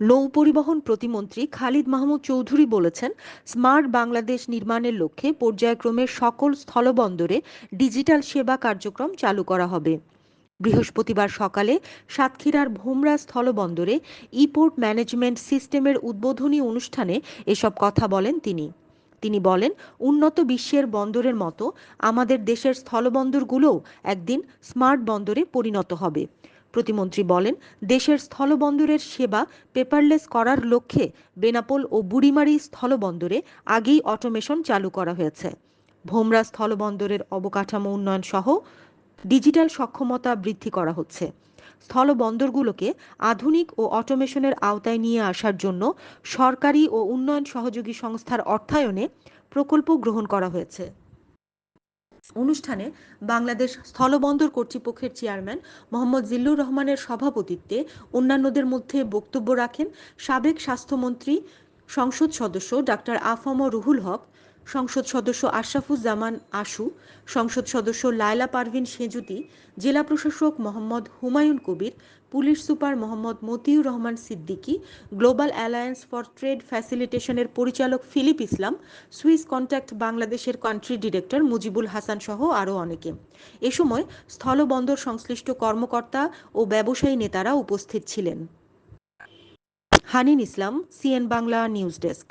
নৌ পরিবহন প্রতিমন্ত্রী খালিদ মাহমুদ চৌধুরী বলেছেন, স্মার্ট বাংলাদেশ নির্মাণের লক্ষ্যে পর্যায়ক্রমে সকল স্থলবন্দরে ডিজিটাল সেবা কার্যক্রম চালু করা হবে। বৃহস্পতিবার সকালে সাতক্ষীরার ভোমরা স্থলবন্দরে ইপোর্ট ম্যানেজমেন্ট সিস্টেমের উদ্বোধনী অনুষ্ঠানে এসব কথা বলেন তিনি। তিনি বলেন, উন্নত বিশ্বের বন্দরের মতো আমাদের দেশের স্থলবন্দরগুলোও একদিন স্মার্ট বন্দরে পরিণত হবে। প্রতিমন্ত্রী বলেন, দেশের স্থলবন্দরের সেবা পেপারলেস করার লক্ষ্যে বেনাপোল ও বুড়িমারি স্থলবন্দরে আগেই অটোমেশন চালু করা হয়েছে। ভোমরা স্থলবন্দরের অবকাঠামো উন্নয়ন সহ ডিজিটাল সক্ষমতা বৃদ্ধি করা হচ্ছে। স্থলবন্দরগুলোকে আধুনিক ও অটোমেশনের আওতায় নিয়ে আসার জন্য সরকারি ও উন্নয়ন সহযোগী সংস্থার অর্থায়নে প্রকল্প গ্রহণ করা হয়েছে। অনুষ্ঠানে বাংলাদেশ স্থলবন্দর কর্তৃপক্ষের চেয়ারম্যান মোহাম্মদ জিল্লুর রহমানের সভাপতিত্বে অন্যান্যদের মধ্যে বক্তব্য রাখেন সাবেক স্বাস্থ্যমন্ত্রী, সংসদ সদস্য ডাক্তার আফম রুহুল হক সংসদ সদস্য আশরাফুজ্জামান আশু, সংসদ সদস্য লায়লা পারভিন সেজুতি, জেলা প্রশাসক Mohammad Humayun Kabir, police super Mohammad Matiur Rahman Siddiqui, global alliance for trade ফ্যাসিলিটেশনের পরিচালক ফিলিপ ইসলাম, সুইস কন্ট্যাক্ট বাংলাদেশের কান্ট্রি ডিরেক্টর মুজিবুল হাসান সহ আরও অনেকে। এ সময় স্থলবন্দর সংশ্লিষ্ট কর্মকর্তা ও ব্যবসায়ী নেতারা উপস্থিত ছিলেন। Hanin Islam, C N Bangla news desk.